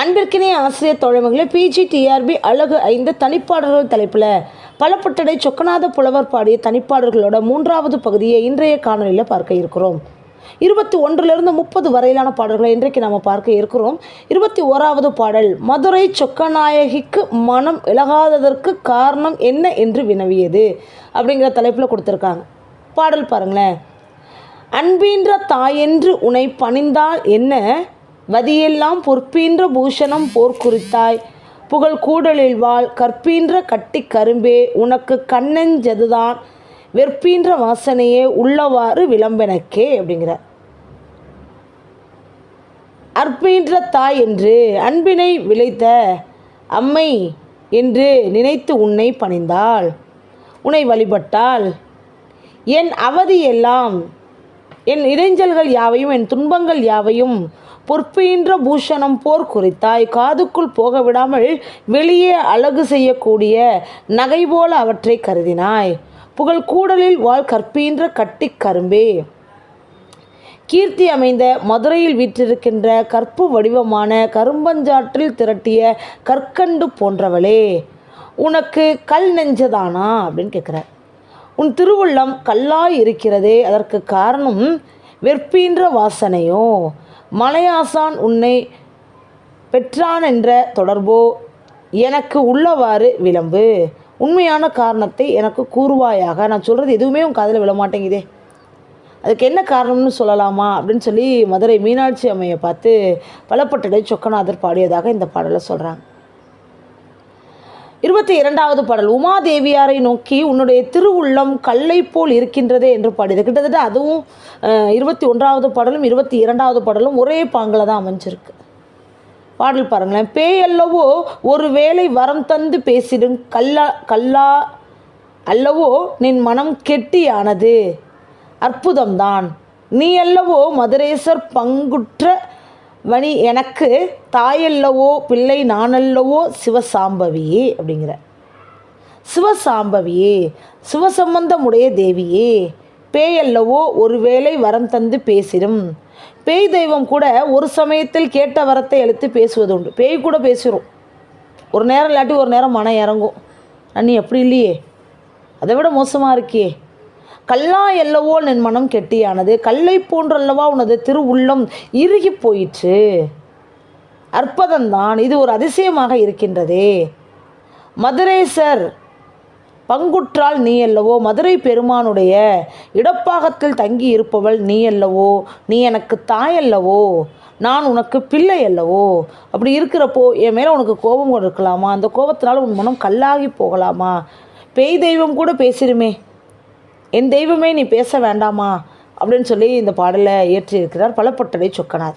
அன்பிற்கினே ஆசிரியர் தோழமைகளை PG TRP அழகு ஐந்து தனிப்பாடல்கள் தலைப்பில் பலப்பட்டடை சொக்கநாத புலவர் பாடிய தனிப்பாடல்களோட மூன்றாவது பகுதியை இன்றைய காணொலியில் பார்க்க இருக்கிறோம். இருபத்தி ஒன்றிலிருந்து முப்பது வரையிலான பாடல்களை இன்றைக்கு நாம் பார்க்க இருக்கிறோம். இருபத்தி ஓராவது பாடல் மதுரை சொக்கநாயகிக்கு மனம் இழகாததற்கு காரணம் என்ன என்று வினவியது அப்படிங்கிற தலைப்பில் கொடுத்துருக்காங்க. பாடல் பாருங்களேன். அன்பின்ற தாயென்று உனை பணிந்தால் என்ன? வதியெல்லாம் பொற்பீன்ற பூஷணம் போர்க்குறித்தாய். புகழ் கூடலில் வாழ் கற்பீன்ற கட்டி கரும்பே உனக்கு கண்ணெஞ்சதுதான் வெற்பீன்ற வாசனையே உள்ளவாறு விளம்பெனக்கே அப்படிங்கிறார். அற்பீன்ற தாய் என்று அன்பினை விளைத்த அம்மை என்று நினைத்து உன்னை பணிந்தாள். உன்னை வழிபட்டால் என் அவதியெல்லாம் என் இடைஞ்சல்கள் யாவையும் என் துன்பங்கள் யாவையும் பொற்பீன்ற பூஷணம் போர் குறித்தாய். காதுக்குள் போக விடாமல் வெளியே அழகு செய்யக்கூடிய நகை போல அவற்றை கருதினாய். புகழ் கூடலில் வாழ் கற்பீன்ற கட்டி கரும்பே. கீர்த்தி அமைந்த மதுரையில் வீற்றிருக்கின்ற கற்பு வடிவமான கரும்பஞ்சாற்றில் திரட்டிய கற்கண்டு போன்றவளே. உனக்கு கல் நெஞ்சதானா? அப்படின்னு கேட்குறார் உன் திருவுள்ளம் கல்லாய் இருக்கிறதே. அதற்கு காரணம் வெற்பீன்ற வாசனையோ. மலையாசான் உன்னை பெற்றான் என்ற தொடர்போ. எனக்கு உள்ளவாறு விளம்பு. உண்மையான காரணத்தை எனக்கு கூறுவாயாக. நான் சொல்கிறது எதுவுமே உன் காதில் விழ மாட்டேங்குதே அதுக்கு என்ன காரணம்னு சொல்லலாமா? அப்படின்னு சொல்லி மதுரை மீனாட்சி அம்மையை பார்த்து பலப்பட்டடை சொக்கநாதர் பாடியதாக இந்த பாடலை சொல்கிறாங்க இருபத்தி இரண்டாவது பாடல் உமாதேவியாரை நோக்கி உன்னுடைய திருவுள்ளம் கல்லை போல் இருக்கின்றதே என்று பாடியது. கிட்டத்தட்ட அதுவும் இருபத்தி ஒன்றாவது பாடலும் இருபத்தி இரண்டாவது பாடலும் ஒரே பாங்கில் தான் அமைஞ்சிருக்கு. பாடல் பாருங்களேன். பேய் அல்லவோ ஒரு வேளை வரம் தந்து பேசிடும் கல்லா கல்லா அல்லவோ நின் மனம் கெட்டியானது. அற்புதம்தான். நீ அல்லவோ மதுரேசர் பங்குற்ற வணி எனக்கு தாயல்லவோ பிள்ளை நானல்லவோ சிவசாம்பவியே அப்படிங்கிற. சிவசாம்பவியே சிவசம்பந்தமுடைய தேவியே பேயல்லவோ ஒருவேளை வரம் தந்து பேசிடும் பேய் தெய்வம் கூட ஒரு சமயத்தில் கேட்ட வரத்தை எழுத்து பேசுவது உண்டு. பேய் கூட பேசிடும் ஒரு நேரம் இல்லாட்டி ஒரு நேரம் மனம் இறங்கும். அண்ணி எப்படி இல்லையே. அதை விட மோசமாக இருக்கே. கல்லா எல்லவோ என் மனம் கெட்டியானது கல்லை போன்றல்லவா உனது திரு உள்ளம் இறுகி போயிற்று. அற்புதம்தான் இது ஒரு அதிசயமாக இருக்கின்றதே. மதுரேசர் பங்குற்றால் நீ அல்லவோ மதுரை பெருமானுடைய இடப்பாகத்தில் தங்கி இருப்பவள் நீ அல்லவோ நீ எனக்கு தாய் அல்லவோ நான் உனக்கு பிள்ளை அல்லவோ அப்படி இருக்கிறப்போ என் மேலே உனக்கு கோபம் இருக்கலாமா அந்த கோபத்தினால உன் மனம் கல்லாகி போகலாமா? பேய் தெய்வம் கூட பேசிடுமே. என் தெய்வமே நீ பேச வேண்டாமா? அப்படின்னு சொல்லி இந்த பாடலை இயற்றியிருக்கிறார் பலப்பட்டடை சொக்கனார்.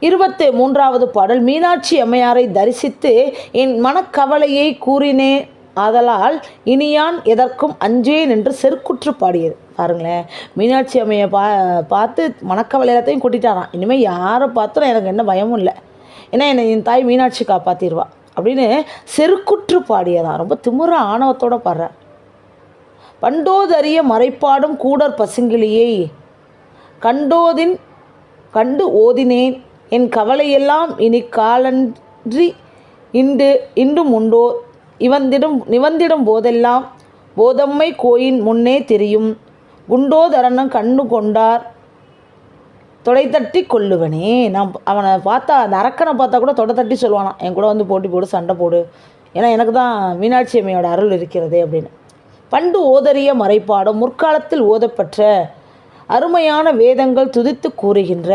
இருபத்து மூன்றாவது பாடல் மீனாட்சி அம்மையாரை தரிசித்து என் மனக்கவலையை கூறினேன் ஆதலால் இனியான் எதற்கும் அஞ்சேன் என்று செருக்குற்று பாடியது. பாருங்களேன் மீனாட்சி அம்மையை பா பார்த்து மனக்கவலை எல்லாத்தையும் கூட்டிட்டாரான் இனிமேல் யாரை பார்த்தும் எனக்கு என்ன பயமும் இல்லை. ஏன்னா என்னை என் தாய் மீனாட்சி காப்பாற்றிடுவா அப்படின்னு செருக்குற்று பாடியதான் ரொம்ப திமுற ஆணவத்தோட பாடுறார் கண்டோதறிய மறைப்பாடும் கூடற் பசுங்கிளியை. கண்டோதின் கண்டு ஓதினேன். என் கவலையெல்லாம் இனி காலன்றி இன்று இன்றும் உண்டோ? இவந்திடும் நிவந்திடும் போதெல்லாம் போதம்மை கோயின் முன்னே தெரியும். குண்டோதரனும் கண்ணு கொண்டார் தொடை கொள்ளுவனே. நான் அவனை பார்த்தா அந்த அரக்கனை பார்த்தா கூட தொடை தட்டி சொல்லுவானான் என் கூட வந்து போட்டி போடு சண்டை போடு. ஏன்னா எனக்கு தான் மீனாட்சி அம்மையோட அருள் இருக்கிறதே அப்படின்னு. பண்டு ஓதறிய மறைப்பாடும் முற்காலத்தில் ஓதப்பெற்ற அருமையான வேதங்கள் துதித்து கூறுகின்ற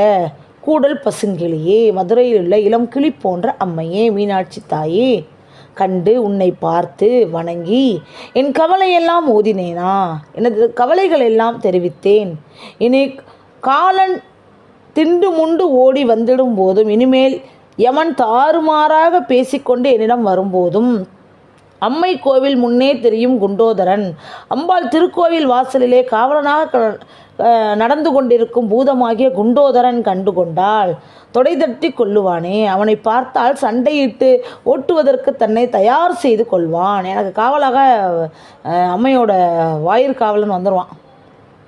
கூடல் பசுங்கிளியே மதுரையில் உள்ள இளம் கிளி போன்ற அம்மையே மீனாட்சி தாயே கண்டு உன்னை பார்த்து வணங்கி என் கவலையெல்லாம் ஓதினேனா எனது கவலைகள் எல்லாம் தெரிவித்தேன். இனி காலன் திண்டு முண்டு ஓடி வந்திடும் போதும் இனிமேல் யமன் தாறுமாறாக பேசிக்கொண்டு என்னிடம் வரும்போதும் அம்மை கோவில் முன்னே தெரியும் குண்டோதரன். அம்பாள் திருக்கோவில் வாசலிலே காவலனாக நடந்து கொண்டிருக்கும் பூதமாகிய குண்டோதரன் கண்டு கொண்டால் தொடைதட்டி கொள்ளுவானே அவனை பார்த்தால் சண்டையிட்டு ஓட்டுவதற்கு தன்னை தயார் செய்து கொள்வான். எனக்கு காவலாக அம்மையோட வாயிற்காவலன் வந்துடுவான்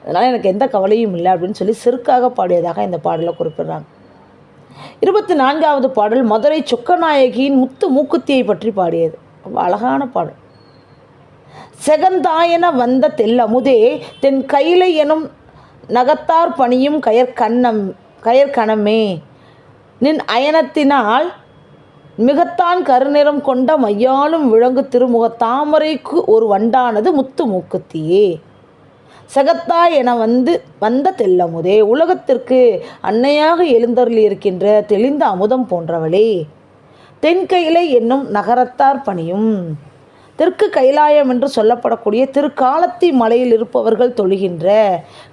அதனால் எனக்கு எந்த கவலையும் இல்லை அப்படின்னு சொல்லி செருக்காக பாடியதாக இந்த பாடலை குறிப்பிடுறாங்க. இருபத்தி நான்காவது பாடல் மதுரை சொக்கநாயகியின் முத்து மூக்குத்தியை பற்றி பாடியது. அழகான பாடல். செகந்தாயன வந்த தெல்லமுதே தென் கைலை எனும் நகத்தார் பணியும் கயற்கண்ணம் கயற்கணமே நின் அயனத்தினால் மிகத்தான் கருநிறம் கொண்ட மையாலும் விளங்கு திருமுக தாமரைக்கு ஒரு வண்டானது முத்து மூக்குத்தியே. செகத்தா என வந்து வந்த தெல்லமுதே உலகத்திற்கு அன்னையாக எழுந்தருளி இருக்கின்ற தெளிந்த அமுதம் போன்றவளே. தென்கையிலை என்னும் நகரத்தார் பணியும். தெற்கு கைலாயம் என்று சொல்லப்படக்கூடிய திருக்காலத்தி மலையில் இருப்பவர்கள் தொழுகின்ற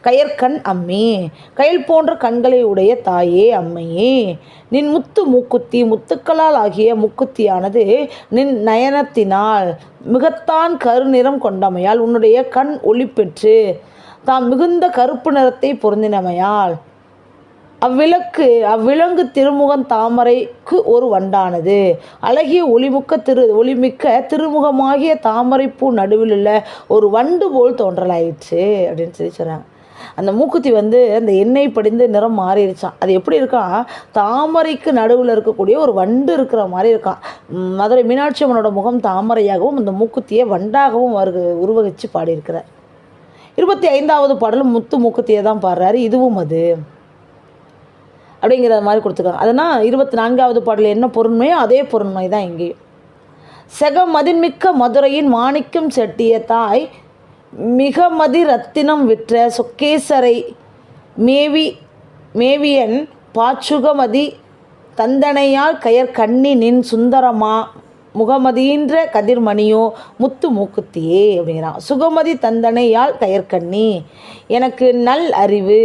கயற்கண் அம்மி. கயல் போன்ற கண்களை உடைய தாயே அம்மையே. நின் முத்து மூக்குத்தி முத்துக்களால் ஆகிய முக்குத்தியானது நின் நயனத்தினால் மிகத்தான் கருநிறம் கொண்டமையால் உன்னுடைய கண் ஒளி பெற்று தாம் மிகுந்த கருப்பு நிறத்தை பொருந்தினமையால் அவ்விளக்கு அவ்விலங்கு திருமுகம் தாமரைக்கு ஒரு வண்டானது. அழகிய ஒளிமுக்க திரு ஒளிமிக்க திருமுகமாகிய தாமரைப்பூ நடுவில் உள்ள ஒரு வண்டு போல் தோன்றலாயிடுச்சு அப்படின்னு சொல்லி சொல்கிறாங்க அந்த மூக்குத்தி வந்து அந்த எண்ணெய் படிந்து நிறம் மாறிடுச்சான் அது எப்படி இருக்கான் தாமரைக்கு நடுவில் இருக்கக்கூடிய ஒரு வண்டு இருக்கிற மாதிரி இருக்கான் மதுரை மீனாட்சி அம்மனோட முகம் தாமரையாகவும் அந்த மூக்குத்தியை வண்டாகவும் அவருக்கு உருவகிச்சு பாடியிருக்கிறார். இருபத்தி ஐந்தாவது பாடலும் முத்து மூக்குத்தியை தான் பாடுறாரு. இதுவும் அது. அப்படிங்கிற மாதிரி கொடுத்துருக்காங்க. அதனால் இருபத்தி நான்காவது பாடலில் என்ன பொருண்மையோ அதே பொருண்மை தான் இங்கேயும். செக மதின்மிக்க மதுரையின் மாணிக்கம் செட்டிய தாய் மிக மதி ரத்தினம் விற்ற சொக்கேசரை மேவி மேவியன் பாச்சுகமதி தந்தனையால் கயர் கண்ணி நின் சுந்தரமா முகமதின்ற கதிர்மணியோ முத்து மூக்குத்தியே அப்படிங்கிறான். சுகமதி தந்தனையால் கயற்கண்ணி எனக்கு நல் அறிவு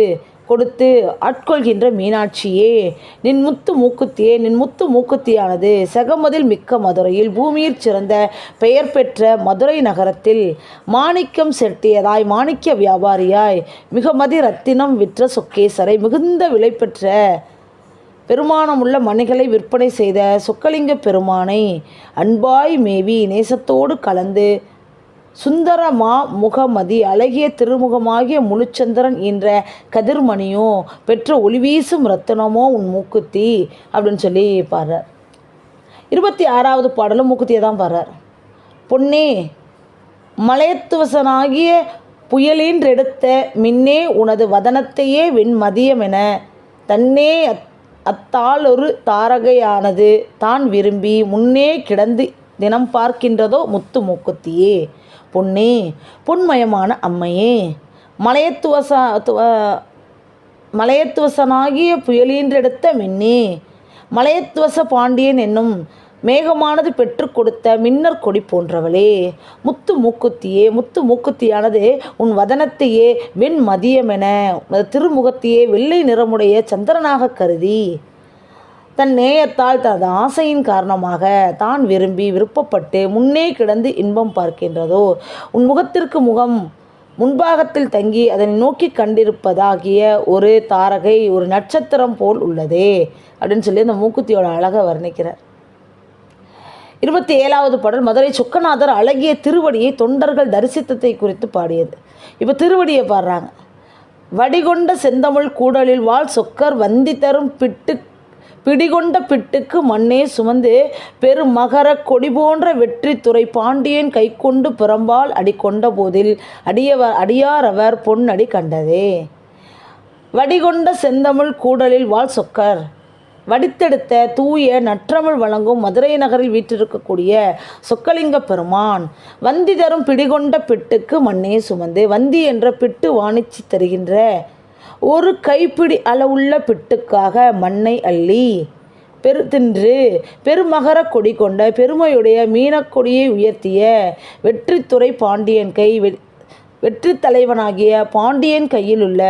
கொடுத்து ஆட்கொள்கின்ற மீனாட்சியே. நின் முத்து மூக்குத்தியே நின் முத்து மூக்குத்தியானது செகமதில் மிக்க மதுரையில் பூமியில் சிறந்த பெயர் பெற்ற மதுரை நகரத்தில் மாணிக்கம் செட்டியதாய் மாணிக்க வியாபாரியாய் மிகமதி ரத்தினம் விற்ற சொக்கேசரை மிகுந்த விலை பெற்ற பெருமானமுள்ள மணிகளை விற்பனை செய்த சொக்கலிங்க பெருமானை அன்பாய் மேவி நேசத்தோடு கலந்து சுந்தரமா முகமதி அழகிய திருமுகமாகிய முழுச்சந்திரன் என்ற கதிர்மணியோ பெற்ற ஒளிவீசும் ரத்தினமோ உன் மூக்குத்தி அப்படின்னு சொல்லி பாடுறார். இருபத்தி ஆறாவது பாடலும் மூக்குத்தியை தான் பாடுறார். பொன்னே மலையத்துவசனாகிய புயலின்றெடுத்த மின்னே உனது வதனத்தையே வெண்மதியமென தன்னே அத் அத்தாலொரு தாரகையானது தான் விரும்பி முன்னே கிடந்து தினம் பார்க்கின்றதோ முத்து மூக்குத்தியே. பொன்னே பொன்மயமான அம்மையே. மலையத்துவச துவ மலையத்துவசனாகிய புயலீன்றெடுத்த மின்னே. மலையத்துவச பாண்டியன் என்னும் மேகமானது பெற்று கொடுத்த மின்னர் கொடி போன்றவளே. முத்து மூக்குத்தியே முத்து மூக்குத்தியானது உன் வதனத்தையே வெண் மதியமென உனது திருமுகத்தையே வெள்ளை நிறமுடைய சந்திரனாக கருதி. தன் நேயத்தால் தனது ஆசையின் காரணமாக தான் விரும்பி விருப்பப்பட்டு முன்னே கிடந்து இன்பம் பார்க்கின்றதோ உன் முகத்திற்கு முகம் முன்பாகத்தில் தங்கி அதனை நோக்கி கண்டிருப்பதாகிய ஒரு தாரகை ஒரு நட்சத்திரம் போல் உள்ளதே அப்படின்னு சொல்லி அந்த மூக்குத்தியோட அழகை வர்ணிக்கிறார். இருபத்தி ஏழாவது பாடல் மதுரை சொக்கநாதர் அழகிய திருவடியை தொண்டர்கள் தரிசித்தத்தை குறித்து பாடியது. இப்போ திருவடியை பாடுறாங்க. வடிகொண்ட செந்தமிழ் கூடலில் வாழ் சொக்கர் வந்தி தரும் பிட்டு பிடிகொண்ட பிட்டுக்கு மண்ணே சுமந்து பெருமகர கொடி போன்ற வெற்றி துறை பாண்டியன் கைக்கொண்டு புறம்பால் கொண்ட போதில் அடியவர் அடியாரவர் பொன்னடி கண்டதே. வடிகொண்ட செந்தமிழ் கூடலில் வாழ் சொக்கர். வடித்தெடுத்த தூய நற்றமிழ் வழங்கும் மதுரை நகரில் வீற்றிருக்கக்கூடிய சொக்கலிங்க பெருமான். வந்தி தரும் பிடிகொண்ட பிட்டுக்கு மண்ணே சுமந்து வந்தி என்ற பிட்டு வாணிச்சி தருகின்ற ஒரு கைப்பிடி அளவுள்ள பிட்டுக்காக மண்ணை அள்ளி பெரு தின்று பெருமகர கொடி கொண்ட பெருமையுடைய மீனக்கொடியை உயர்த்திய வெற்றித்துறை பாண்டியன் கை வெற்றி தலைவனாகிய பாண்டியன் கையில் உள்ள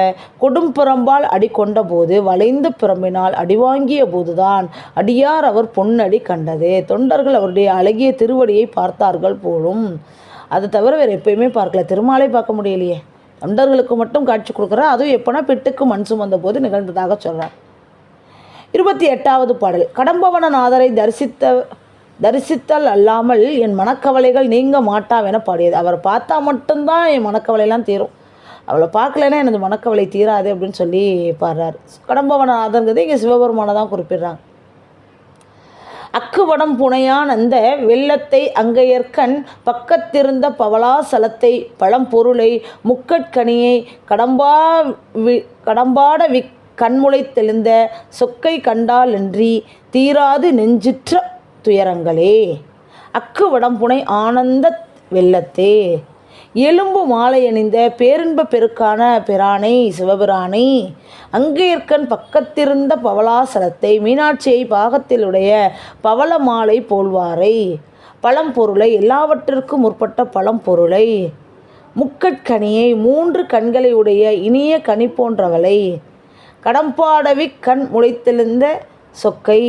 கொடும்புறம்பால் அடி கொண்டபோது வளைந்த பிரம்பினால் அடிவாங்கிய போதுதான் அடியார் அவர் பொன்னடி கண்டது. தொண்டர்கள் அவருடைய அழகிய திருவடியை பார்த்தார்கள் போலும். அதை தவிர வேறு எப்பயுமே பார்க்கல. திருமாலை பார்க்க முடியலையே. தொண்டர்களுக்கு மட்டும் காட்சி கொடுக்குறா அதுவும் எப்போனா பெட்டுக்கு மண் சுமந்த போது நிகழ்ந்ததாக சொல்கிறார் இருபத்தி எட்டாவது பாடல். கடம்பவனநாதரை தரிசித்த தரிசித்தல் அல்லாமல் என் மனக்கவலைகள் நீங்க மாட்டாவென பாடியது. அவரை பார்த்தா மட்டும்தான் என் மனக்கவலையெல்லாம் தீரும். அவளை பார்க்கலன்னா எனது மனக்கவலை தீராது அப்படின்னு சொல்லி பாடுறார். கடம்பவனநாதங்கிறது இங்கே சிவபெருமானை தான் குறிப்பிடுறாங்க. அக்குவடம் புனையான் அந்த வெள்ளத்தை அங்கையர்கண் பக்கத்திருந்த பவளாசலத்தை பழம்பொருளை முக்கட்கனியை கடம்பா வி கடம்பாட வி கண்முளை தெளிந்த சொக்கை கண்டாலன்றி தீராது நெஞ்சுற்ற துயரங்களே. அக்கு வடம்புனை ஆனந்த வெள்ளத்தே. எலும்பு மாலை அணிந்த பேரின்ப பெருக்கான பிரானை சிவபிரானை அங்கேற்கன் பக்கத்திருந்த பவளாசலத்தை மீனாட்சியை பாகத்திலுடைய பவள மாலை போல்வாரை பழம்பொருளை எல்லாவற்றிற்கும் முற்பட்ட பழம்பொருளை முக்கட்கனியை மூன்று கண்களை உடைய இனிய கனி போன்றவளை. கடம்பாடவி கண் முளைத்தெழுந்த சொக்கை.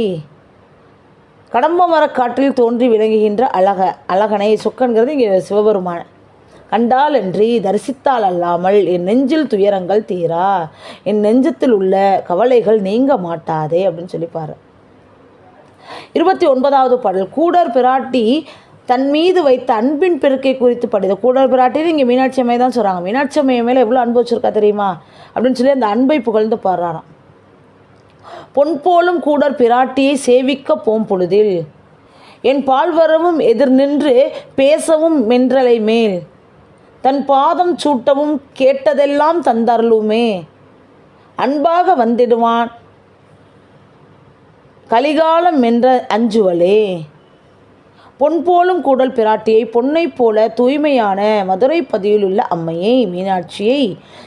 கடம்ப மரக்காட்டில் தோன்றி விளங்குகின்ற அழக அழகனை சொக்கன்கிறது இங்கே சிவபெருமான. கண்டாலன்றி தரிசித்தால் அல்லாமல் என் நெஞ்சில் துயரங்கள் தீரா. என் நெஞ்சத்தில் உள்ள கவலைகள் நீங்க மாட்டாதே அப்படின்னு சொல்லிப்பார். இருபத்தி ஒன்பதாவது பாடல் கூடர் பிராட்டி தன் மீது வைத்த அன்பின் பெருக்கை குறித்து படித கூடர் பிராட்டின்னு இங்கே மீனாட்சி அம்மையை தான் சொல்கிறாங்க மீனாட்சி அம்மையை மேலே எவ்வளோ அன்பு வச்சிருக்கா தெரியுமா? அப்படின்னு சொல்லி அந்த அன்பை புகழ்ந்து பாடுறாராம். பொன் போலும் கூடர் பிராட்டியை சேவிக்க போம் பொழுதில் என் பால்வரவும் எதிர் நின்று பேசவும் மென்றலை மேல். தன் பாதம் சூட்டவும் கேட்டதெல்லாம் தந்தருளுமே. அன்பாக வந்திடுவான். கலிகாலம் என்ற அஞ்சுவலே. பொன் போலும் கூடல் பிராட்டியை பொன்னைப் போல தூய்மையான மதுரை பதியில் உள்ள அம்மையை மீனாட்சியை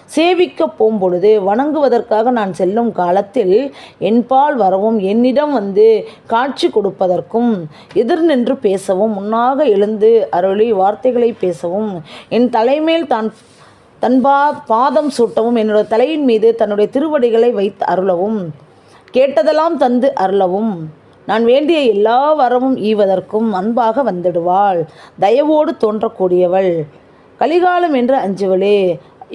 சேவிக்க போம்பொழுது வணங்குவதற்காக நான் செல்லும் காலத்தில் என்பால் வரவும் என்னிடம் வந்து காட்சி கொடுப்பதற்கும் எதிர் நின்று பேசவும் முன்னாக எழுந்து அருளி வார்த்தைகளை பேசவும் என் தலைமேல் தான் தன் பா பாதம் சூட்டவும் என்னோட தலையின் மீது தன்னுடைய திருவடிகளை வைத்து அருளவும் கேட்டதெல்லாம் தந்து அருளவும் நான் வேண்டிய எல்லா வரமும் ஈவதற்கும் அன்பாக வந்துடுவாள். தயவோடு தோன்றக்கூடியவள். கலிகாலம் என்று அஞ்சுவளே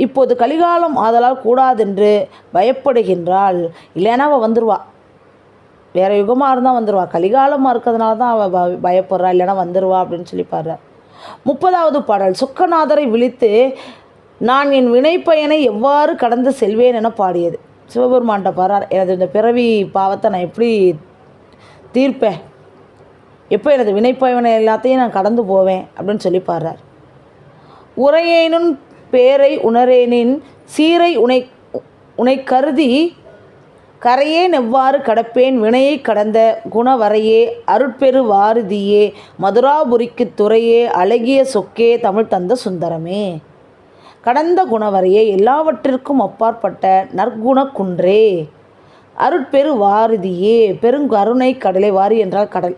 இப்போது கலிகாலம் ஆதலால் கூடாதென்று பயப்படுகின்றாள். இல்லைன்னா அவள் வந்துடுவா வேறு யுகமாக இருந்தால் வந்துடுவா கலிகாலமாக இருக்கிறதுனால தான் அவள் ப பயப்படுறா. இல்லைன்னா வந்துடுவா அப்படின்னு சொல்லி பாடுற. முப்பதாவது பாடல். சுக்கநாதரை விழித்து நான் என் வினைப்பயனை எவ்வாறு கடந்து செல்வேன் என பாடியது. சிவபெருமான்கிட்ட பாடுறார். எனது இந்த பிறவி பாவத்தை நான் எப்படி தீர்ப்பேன். எப்போ எனது வினைப்பயனை எல்லாத்தையும் நான் கடந்து போவேன் அப்படின்னு சொல்லி பாடுறார். உரையேனும் பேரை உணரேனின் சீரை உனை உனை கருதி கரையே எவ்வாறு கடப்பேன். வினையை கடந்த குணவரையே அருட்பெரு வாரதியே. மதுராபுரிக்கு துறையே அழகிய சொக்கே தமிழ் தந்த சுந்தரமே. கடந்த குணவரையே எல்லாவற்றிற்கும் அப்பாற்பட்ட நற்குண குன்றே. அருட்பெரு வாரிதியே பெருங்கருணை கடலை வாரி என்றால் கடல்.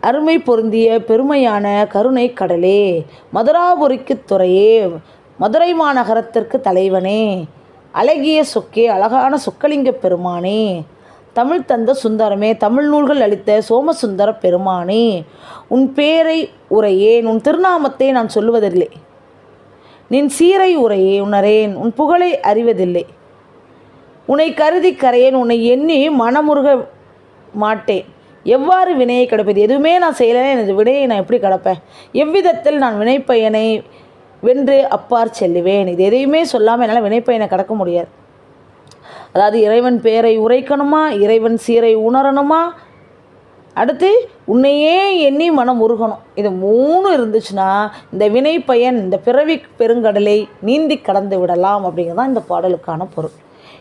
அருமை பொருந்திய பெருமையான கருணை கடலே மதுராபுரிக்கு துறையே மதுரை மாநகரத்திற்கு தலைவனே. அழகிய சொக்கே அழகான சொக்கலிங்க பெருமானே. தமிழ் தந்த சுந்தரமே தமிழ் நூல்கள் அளித்த சோமசுந்தர பெருமானே. உன் பேரை உரையேன் உன் திருநாமத்தை நான் சொல்லுவதில்லை. நின் சீரை உரையே உணரேன் உன் புகழை அறிவதில்லை. உன்னை கருதி கரையேன் உன்னை எண்ணி மனமுருக மாட்டேன். எவ்வாறு வினையை கிடப்பது? எதுவுமே நான் செய்யலைன்னா எனது வினையை நான் எப்படி கிடப்பேன்? எவ்விதத்தில் நான் வினைப்பயனை வென்று அப்பார் செல்லுவேன்? இது எதையுமே சொல்லாமல் என்னால் வினைப்பயனை கடக்க முடியாது. அதாவது இறைவன் பேரை உரைக்கணுமா? இறைவன் சீரை உணரணுமா? அடுத்து உன்னையே எண்ணி மனம் உருகணும். இது மூணு இருந்துச்சுன்னா இந்த வினை பயன் இந்த பிறவி பெருங்கடலை நீந்தி கடந்து விடலாம் அப்படிங்கிறது தான் இந்த பாடலுக்கான பொருள்.